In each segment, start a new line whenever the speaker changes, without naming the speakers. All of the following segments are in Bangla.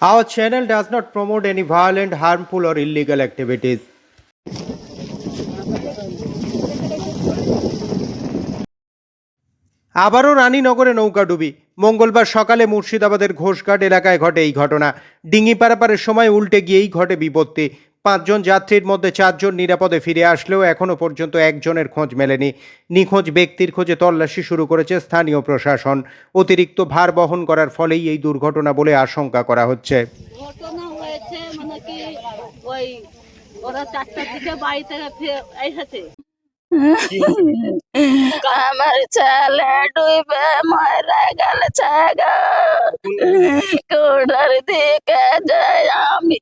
Our channel does not promote any violent, harmful, or illegal activities. আবারও রানীনগরে নৌকাডুবি মঙ্গলবার সকালে মুর্শিদাবাদের ঘোষঘাট এলাকায় ঘটে এই ঘটনা। ডিঙি পারাপারের সময় উল্টে গিয়েই ঘটে বিপত্তি। পাঁচজন যাত্রীর মধ্যে চারজন নিরাপদে ফিরে আসলেও এখনও পর্যন্ত একজনের খোঁজ মেলেনি। নিখোঁজ ব্যক্তির খোঁজে তল্লাশি শুরু করেছে স্থানীয় প্রশাসন। অতিরিক্ত ভার বহন করার ফলেই এই দুর্ঘটনা বলে আশঙ্কা করা হচ্ছে।
ঘটনা হয়েছে মানে কি ওই ওরা চারটার দিকে বাড়ি এসেছে।
আমার ছেলে ডুবে মরে গেছে গো কোডার দিকে যাই আমি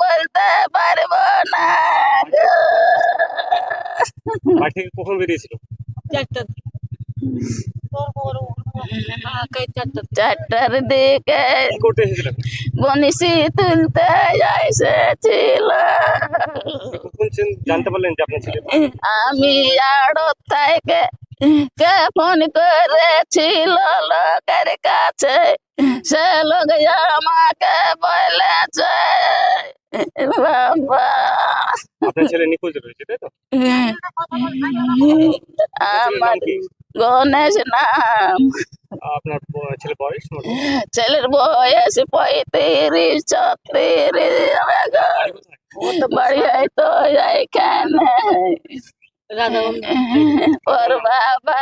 বলতে পারব না।
কখন বেরিয়েছিল?
চারটার চারটার
দিকে বনিশি তুলতে এসেছিল।
জানতে পারলেন
আমি আড়ত থেকে কে ফোন করেছিল লোকের কাছে সে লোক বাবা।
আপনার ছেলে নিখোঁজ রয়েছে তাই তো? ছেলের
আমার গণেশ নাম।
আপনার ব- ছেলে বয়স মোট?
ছেলের বয়স পঁয়ত্রিশ ছত্রিশ।
বাড়ি
তো ওর বাবা।